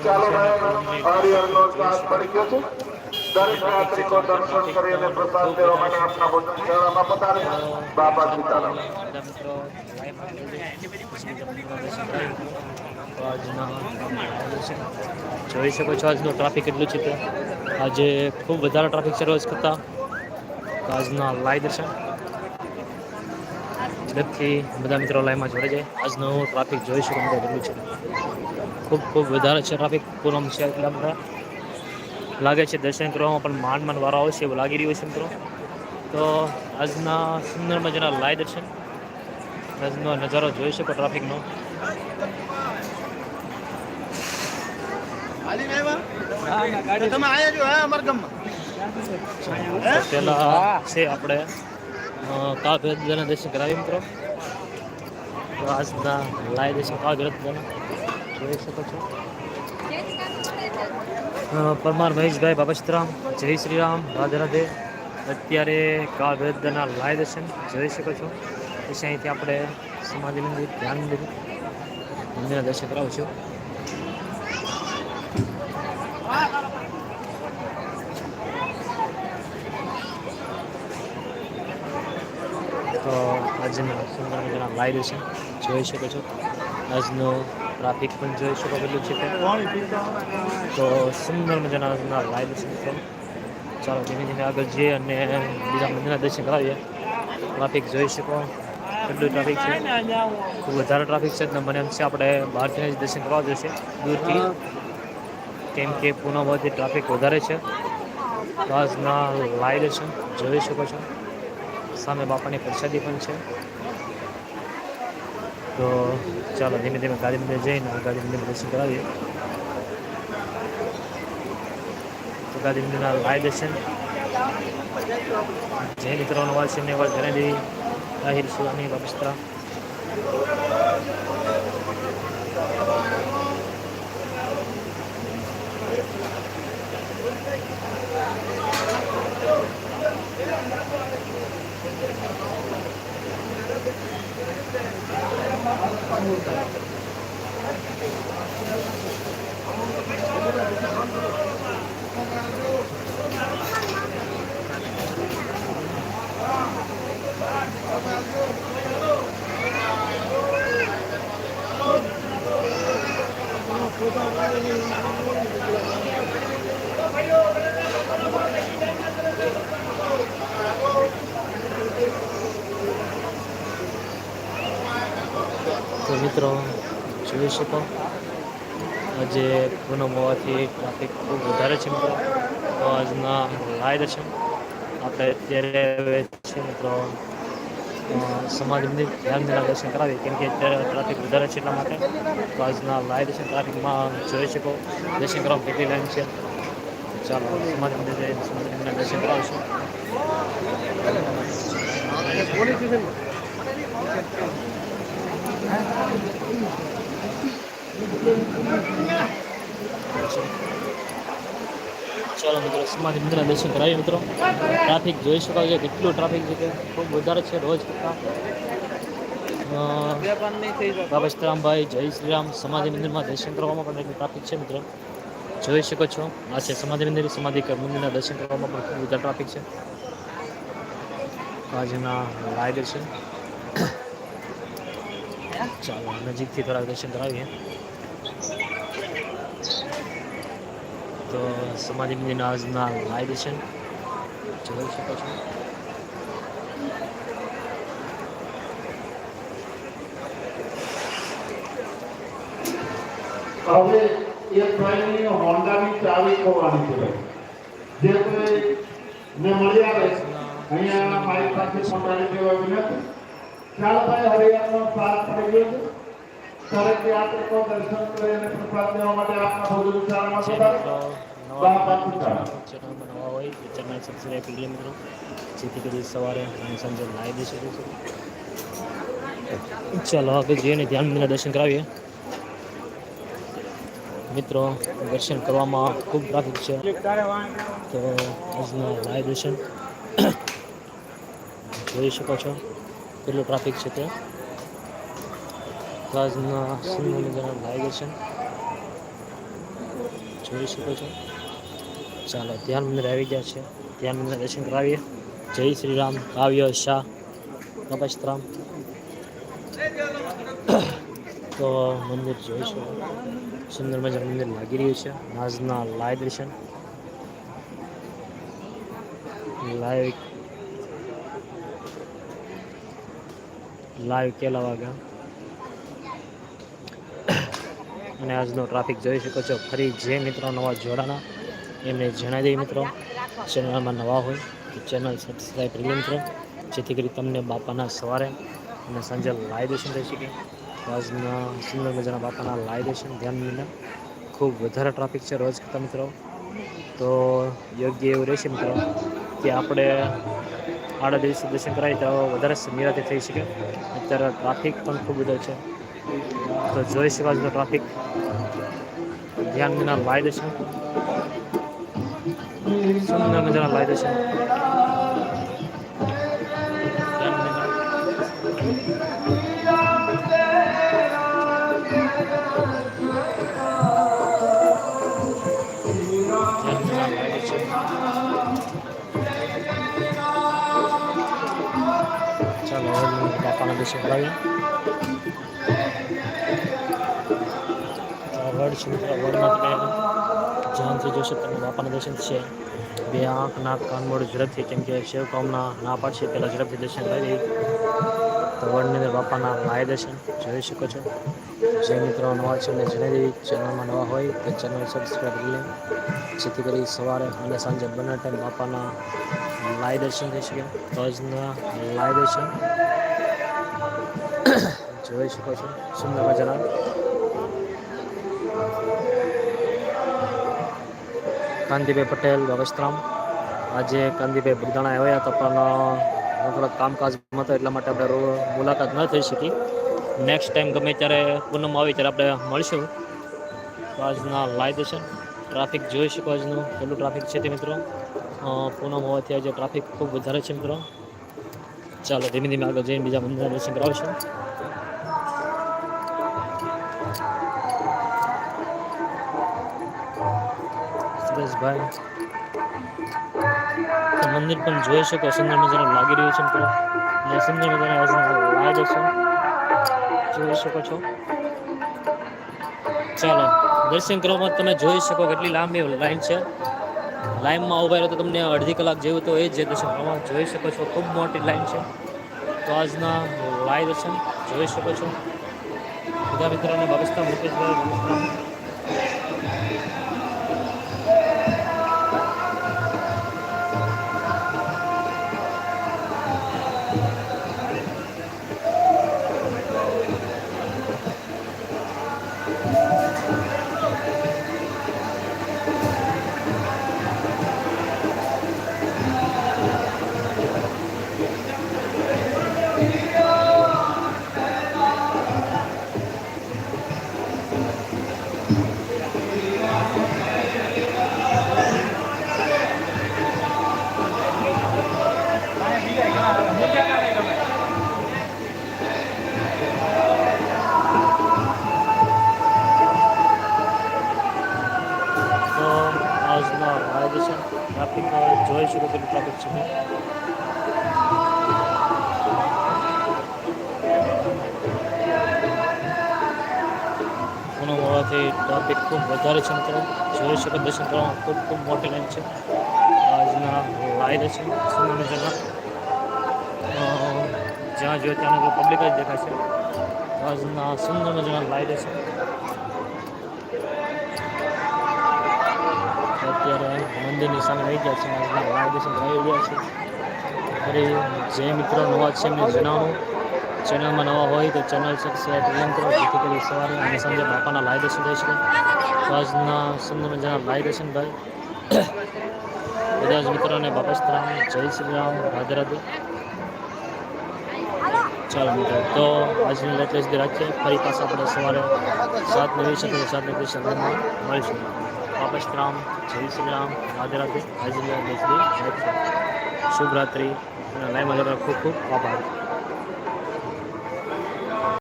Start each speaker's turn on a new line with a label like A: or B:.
A: ચાલો ભાઈ હરિહરનો સાથ પડી ગયો છે દરેક યાત્રિકો દર્શન કરી અને પ્રસાદ લેવા માટે આપના ભોજન શાળામાં પધારે બાપા સીતારામ
B: બધા મિત્રો તો આજના જોઈ શકો છો આજનું ટ્રાફિક કેટલું છે તે આજે ખૂબ વધારે ટ્રાફિક છે રોજ કરતાં તો આજના લાઈ દર્શન ઝડપથી બધા મિત્રો લાઈનમાં જોડે જાય આજનું ટ્રાફિક જોઈ શકો મિત્રો કેટલું છે ખૂબ ખૂબ વધારે છે ટ્રાફિક. પૂનમ છે એટલા બધા લાગે છે દર્શન કરવામાં પણ માંડ માંડ વારો આવશે એવું લાગી રહ્યું છે મિત્રો. તો આજના સુંદર મજાના લાઈ દર્શન. આજનો નજારો જોઈ શકો ટ્રાફિકનો.
C: તમે આયા છો હા અમારા ગામમાં?
B: પહેલા છે આપણે કાળ ભેદના દર્શન કરાવી મિત્રો. તો આજના લાઈ દર્શન કાળ ભેદના જોઈ શકો છો. પરમાર મહેશભાઈ બાબા જય શ્રી રામ રાધે રાધે. અત્યારે કાળ ભેદના લાઈ દર્શન જોઈ શકો છો. પછી અહીંથી આપણે સમાધિ મંદિર, ધ્યાન મંદિર, મંદિરના દર્શન છું. તો આજના સુંદર મજાના દર્શન જોઈ શકો છો. આજનો ટ્રાફિક પણ જોઈ શકો કેટલું છે તે. સુંદર મજાના આજના લાઈ દર્શન ચાલો ધીમે ધીમે આગળ જઈએ અને બીજા મંદિરના દર્શન કરાવીએ. ટ્રાફિક જોઈ શકો. કેટલું ટ્રાફિક છે. ખૂબ વધારે ટ્રાફિક છે એટલે મને એમ છે આપણે બહારથી જ દર્શન કરવા જશે દૂરથી. કેમ કે પૂનમ ટ્રાફિક વધારે છે. આજના લાઈ દર્શન જોઈ શકો છો. સામે બાપાની પ્રસાદી પણ છે. તો ચાલો ધીમે ધીમે ગાડી મંદિર જઈને ગાડી મંદિરમાં દર્શન કરાવીએ. તો ગાડી મંદિરના લાઈ દર્શન. જે મિત્રોનો વાત છે એમને વાત ઘરે દેવી આહિર સુલાની બાબસ્ત્રા મિત્રો, જોઈ શકો. આજે પૂનમ હોવાથી ટ્રાફિક ખૂબ વધારે છે, મિત્રો. તો આજના લાય દર્શન આપણે અત્યારે છે મિત્રો. સમાજ સમાધિ મંદિર ધ્યાન મંદિરના દર્શન કરાવીએ, કેમ કે અત્યારે ટ્રાફિક વધારે છે એટલા માટે. તો આજના લાય દર્શન ટ્રાફિકમાં જોઈ શકો. દર્શન કરવામાં કેટલી લાઈન છે. ચાલો સમાજ મંદિર જઈને સમાજ મંદિરના દર્શન કરાવીશું. ચાલો મિત્રો, સમાધિ મંદિરના દર્શન કરાવી મિત્રો. ટ્રાફિક જોઈ શકાય છે, કેટલું ટ્રાફિક છે ખૂબ વધારે છે રોજ કરતાં. બાબા શ્રીરામભાઈ, જય શ્રી રામ સમાધિ મંદિરમાં દર્શન કરવામાં પણ એટલું ટ્રાફિક છે મિત્રો. જોઈ શકો છો, આ છે સમાધિ મંદિર, સમાધિ મંદિરના દર્શન કરવામાં પણ ખૂબ વધારે ટ્રાફિક છે. આજના લાય છે. ચાલો, નજીકથી થોડા દર્શન કરાવીએ. તો સમાધિ મંદિરના આજના લાઈવ છે જોઈ શકો છો
A: હવે એ ટ્રેનની હોન્ડાની ચાવી ખોવાની છે જે કોઈ ને મળી આવે અહીંયા મારી પાસે પહોંચાડી દેવા વિનંતી. ચાલો ભાઈ હરિયાનો થઈ પડી ગયો છે. દરેક યાત્રિકો દર્શન કરી અને પ્રસાદ લેવા માટે આપના ભોજન શાળામાં
B: ચેનલમાં નવા હોય તો ચેનલ સબસ્ક્રાઈબ કરી મિત્રો. જેથી કરી સવારે અને સાંજે લાવી દઈ શકો છો ચાલો જઈએ જઈને ધ્યાન મંદિરના દર્શન કરાવીએ. મિત્રો દર્શન કરવામાં ખૂબ ટ્રાફિક છે. તો આજના લાઈવ દર્શન જોઈ શકો છો કેટલું ટ્રાફિક છે તે તો આજના સુંદર મજાના લાઈવ દર્શન. જોઈ શકો છો. ચાલો, ધ્યાન મંદિર આવી ગયા છે. ધ્યાન મંદિર દર્શન કરાવીએ. જય શ્રી રામ. કાવ્ય, શાહ કપસ્તરામ તો મંદિર જોઈ શકો. સુંદર મજાનું મંદિર લાગી રહ્યું છે. નાજના લાય દર્શન. લાઈવ લાઈવ કેલા વાગ્યા અને આજનો ટ્રાફિક જોઈ શકો છો. ફરી જે મિત્રો નવા જોડાણા, એમને જણાવી દઈએ મિત્રો. ચેનલમાં નવા હોય તો ચેનલ સબસ્ક્રાઈબ કરી મિત્રો. જેથી કરી તમને બાપાના સવારે અને સાંજે લાઈવ દર્શન થઈ શકે. આજના સુંદર મજાના બાપાના લાઈવ દર્શન ધ્યાન વિના. ખૂબ વધારે ટ્રાફિક છે રોજ કરતા મિત્રો. તો યોગ્ય એવું રહેશે મિત્રો કે આપણે આડા દિવસે દર્શન કરાવીએ તો વધારે નિરાતે થઈ શકે. અત્યારે ટ્રાફિક પણ ખૂબ બધો છે. તો જોઈ શકો છો ટ્રાફિક ધ્યાન વિના લાઈ દેશે સુંદર મજાના લાઈ દેશે દેશે ચાલો બાપાના દર્શન કરાવીએ. મિત્રો વડમાં તમે ધ્યાનથી જોશો તમે બાપાના દર્શન છે બે આંખ નાક કાન મોડું ઝડપથી, કેમ કે શિવ કામના ના પાડશે, પહેલાં ઝડપથી દર્શન કરી તો વડની અંદર બાપાના માય દર્શન જોઈ શકો છો. જે મિત્રો, નવા છે અને જણાવી દેવી ચેનલમાં નવા હોય તો ચેનલ સબસ્ક્રાઈબ કરી લે. જેથી કરી સવારે અને સાંજે બંને ટાઈમ બાપાના લાય દર્શન થઈ શકે. આજના લાય દર્શન જોઈ શકો છો. સુંદર મજાના. કાંતિભાઈ પટેલ વસ્ત્રામ આજે કાંતિભાઈ બુરદાણા આવ્યા હતા, પણ થોડાક કામકાજમાં હતો, એટલા માટે આપણે મુલાકાત ન થઈ શકી. નેક્સ્ટ ટાઈમ ગમે ત્યારે પૂનમ આવી ત્યારે આપણે મળશું. તો આજના લાઈવ દર્શન ટ્રાફિક જોઈ શકો આજનું. કેટલું ટ્રાફિક છે તે મિત્રો? પૂનમ હોવાથી આજે ટ્રાફિક ખૂબ વધારે છે મિત્રો. ચાલો ધીમે ધીમે આગળ જઈને બીજા મંદિરના દર્શન કરાવશું. તો મંદિર પણ જોઈ શકો સુંદર મજાનું લાગી રહ્યું છે મિત્રો અને સુંદર મજાના લાઈવ છે. જોઈ શકો છો. ચાલો, દર્શન કરવામાં તમે જોઈ શકો કેટલી લાંબી લાઈન છે. લાઈનમાં ઊભા રહ્યો તો તમને અડધી કલાક જેવું તો એ જ દર્શન કરવામાં જોઈ શકો છો. ખૂબ મોટી લાઈન છે. તો આજના લાઈવ દર્શન જોઈ શકો છો. બધા મિત્રોને બાબસ્તા મુકેશભાઈ નમસ્કાર જોઈ શકો કેટલું ટ્રાફિક છે પૂનમ હોવાથી ટ્રાફિક ખૂબ વધારે છે મિત્રો જોઈ શકો દર્શન કરવામાં ખૂબ ખૂબ મોટી લાઈન છે આજના લાઈવ દર્શન સુંદર મજાના અ, જ્યાં જોઈએ ત્યાં પબ્લિક જ દેખાશે આજના સુંદર મજાના લાઈવ દર્શન અત્યારે મંદિરની સામે આવી ગયા છે લાઈવ દર્શન આવી ગયા છે. ફરી જે મિત્રો નવા છે એમને જણાવું. ચેનલમાં નવા હોય તો ચેનલ સબસ્ક્રાઈબ કરી કરો. જેથી કરી સવારે અને સાંજે બાપાના લાઈવ દર્શન થઈ શકે. તો આજના સંદર્ભમાં મજાના લાઈવ દર્શન ભાઈ બધા જ મિત્રોને બાપસ્તરામ જય શ્રી રામ. રાધે રાધે. ચાલો મિત્રો, તો આજની લેટ સુધી રાખીએ. ફરી પાછા આપણે સવારે સાત નવી શકે સાત ને ત્રીસ સમયમાં મળીશું બાપસ્તરામ જય શ્રી રામ રાધે રાધે હાજરી શુભ રાત્રિ અને લાઈવ ખૂબ ખૂબ આભાર.